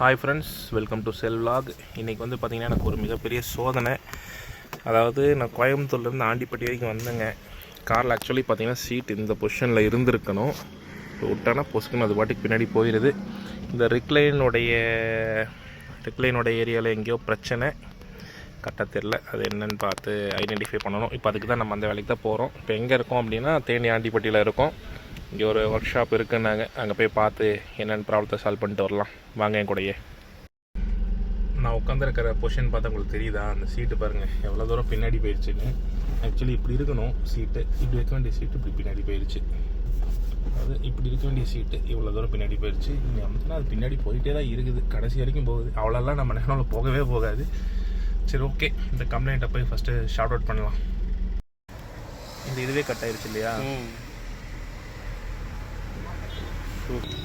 Hi friends welcome to செல் vlog இன்றைக்கி வந்து பார்த்திங்கன்னா எனக்கு ஒரு மிகப்பெரிய சோதனை. அதாவது நான் கோயம்புத்தூர்லேருந்து ஆண்டிப்பட்டி வரைக்கும் வந்தேங்க. காரில் ஆக்சுவலி பார்த்தீங்கன்னா சீட் இந்த பொசிஷனில் இருந்திருக்கணும். விட்டானா பொசுக்குன்னு அது பாட்டுக்கு பின்னாடி போயிடுது இந்த ரிக்லைனுடைய ரிக்ளைனுடைய ஏரியாவில் எங்கேயோ பிரச்சனை. கரெக்டாக தெரில அது என்னன்னு பார்த்து ஐடென்டிஃபை பண்ணணும். இப்போ அதுக்கு தான் நம்ம அந்த வேலைக்கு தான் போகிறோம் இப்போ எங்கே இருக்கோம் அப்படின்னா தேனி ஆண்டிப்பட்டியில் இருக்கோம். இங்கே ஒரு ஒர்க் ஷாப் இருக்குன்னாங்க அங்கே போய் பார்த்து என்னென்னு ப்ராப்ளத்தை சால்வ் பண்ணிட்டு வரலாம். வாங்க என் கூடயே. நான் உட்காந்துருக்கிற பொசிஷன் பார்த்தா உங்களுக்கு தெரியுதா? அந்த சீட்டு பாருங்கள் எவ்வளோ தூரம் பின்னாடி போயிடுச்சுன்னு ஆக்சுவலி இப்படி இருக்கணும் சீட்டு இப்படி இருக்க வேண்டிய சீட்டு இப்படி பின்னாடி போயிடுச்சு அது இப்படி இருக்க வேண்டிய சீட்டு இவ்வளோ தூரம் பின்னாடி போயிடுச்சு இங்கே அமுத்தினா அது பின்னாடி போயிட்டே தான் இருக்குது. கடைசி வரைக்கும் போகுது. அவ்வளோலாம் நம்ம நேரம் போகவே போகாது. சரி ஓகே இந்த கம்ப்ளைண்ட்டை போய் ஃபஸ்ட்டு ஷார்ட் அவுட் பண்ணலாம். இந்த இதுவே கட் ஆயிருச்சு இல்லையா? இங்கே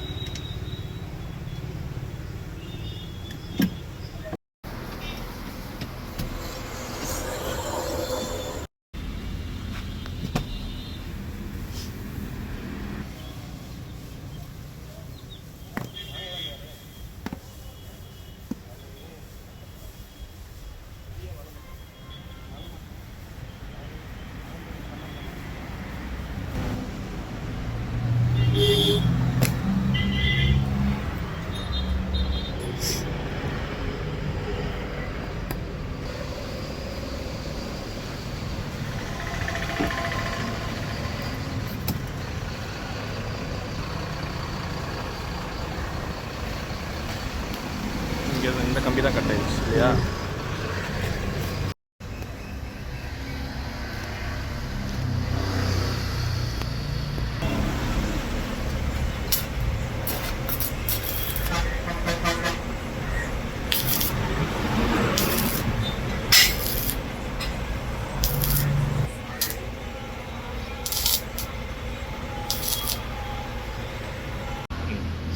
இந்த கம்பி தான் கட் ஆயிடுச்சு இல்லையா?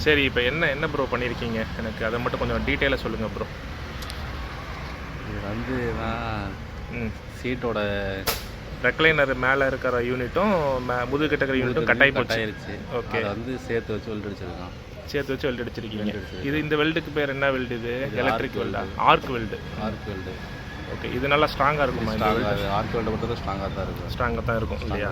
சரி இப்போ என்ன என்ன ப்ரோ பண்ணியிருக்கீங்க எனக்கு அதை மட்டும் கொஞ்சம் டீட்டெயிலாக சொல்லுங்கள் ப்ரோ இது வந்து நான் ம். சீட்டோட ரெக்லைனர் மேலே இருக்கிற யூனிட்டும் முதுகு கிட்ட இருக்கிற யூனிட்டும் கட்டாயி போச்சு. ஓகே அதை வந்து சேர்த்து வச்சு வெல்ட் அடிச்சிருக்கான் சேர்த்து வச்சு வெல்ட் அடிச்சிருக்கீங்க. இது இந்த வெல்டுக்கு பேர் என்ன வெல்டு இது? Electric வெல்டா. Arc weld arc weld okay இது நல்லா ஸ்ட்ராங்காக இருக்குமா ஆர்க் வெல்டை பொறுத்தவரை ஸ்ட்ராங்காக தான் இருக்கும். ஸ்ட்ராங்காக தான் இருக்கும் இல்லையா?